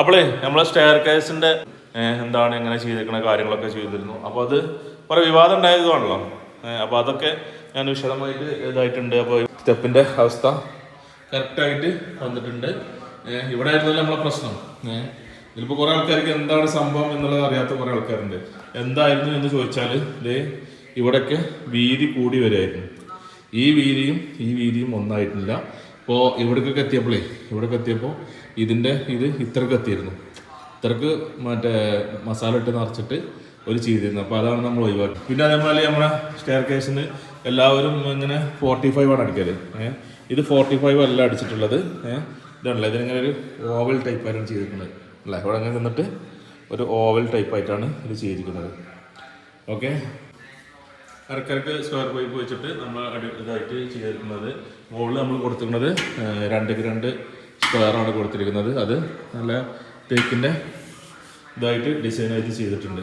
അപ്പോളേ നമ്മളെ സ്റ്റെയർ കേസിന്റെ എന്താണ് എങ്ങനെ ചെയ്തിരിക്കുന്ന കാര്യങ്ങളൊക്കെ ചെയ്തിരുന്നു. അപ്പോൾ അത് കുറെ വിവാദം ഉണ്ടായതുമാണല്ലോ അപ്പോൾ അതൊക്കെ ഞാൻ വിശദമായിട്ട് ഇതായിട്ടുണ്ട്. അപ്പോൾ സ്റ്റെപ്പിന്റെ അവസ്ഥ കറക്റ്റായിട്ട് വന്നിട്ടുണ്ട്. ഇവിടെ ആയിരുന്നല്ലോ നമ്മളെ പ്രശ്നം. ഇതിലിപ്പോൾ കുറേ ആൾക്കാർക്ക് എന്താണ് സംഭവം എന്നുള്ളത് അറിയാത്ത കുറേ ആൾക്കാരുണ്ട്. എന്തായിരുന്നു എന്ന് ചോദിച്ചാൽ ദേ ഇവിടെയൊക്കെ വീതി കൂടി വരായിരുന്നു. ഈ വീതിയും ഈ വീതിയും ഒന്നായിട്ടില്ല. ഇപ്പോൾ ഇവിടേക്കൊക്കെ എത്തിയപ്പോഴേ ഇവിടേക്ക് എത്തിയപ്പോൾ ഇതിന്റെ ഇത് ഇത്രക്ക് എത്തിയിരുന്നു. ഇത്രക്ക് മറ്റേ മസാല ഇട്ട് നിറച്ചിട്ട് ഒരു ചെയ്തിരുന്നു അപ്പോൾ അതാണ് നമ്മൾ ഒഴിവാക്കി പിന്നെ അതേപോലെ നമ്മുടെ സ്റ്റെയർ കേസിന് എല്ലാവരും ഇങ്ങനെ ഫോർട്ടി ഫൈവ് ആണ് അടിക്കൽ. ഏഹ് ഇത് ഫോർട്ടി ഫൈവ് അല്ല അടിച്ചിട്ടുള്ളത്. ഏഹ് ഇതാണല്ലോ ഇതിനിങ്ങനെ ഒരു ഓവൽ ടൈപ്പ് ആയിട്ടാണ് ചെയ്തിരിക്കുന്നത്. അല്ലേ? ഇവിടെ അങ്ങനെ നിന്നിട്ട് ഒരു ഓവൽ ടൈപ്പ് ആയിട്ടാണ് ഇത് ചെയ്തിരിക്കുന്നത്. ഓക്കെ ഇടയ്ക്കിടയ്ക്ക് സ്ക്വയർ പൈപ്പ് വെച്ചിട്ട് നമ്മൾ ഇതായിട്ട് ചെയ്തിരിക്കുന്നത്. മുകളിൽ നമ്മൾ കൊടുത്തിരിക്കുന്നത് രണ്ടിക്ക് രണ്ട് സ്ക്വയറാണ് കൊടുത്തിരിക്കുന്നത്. അത് നല്ല തേക്കിന്റെ ഇതായിട്ട് ഡിസൈനായിട്ട് ചെയ്തിട്ടുണ്ട്.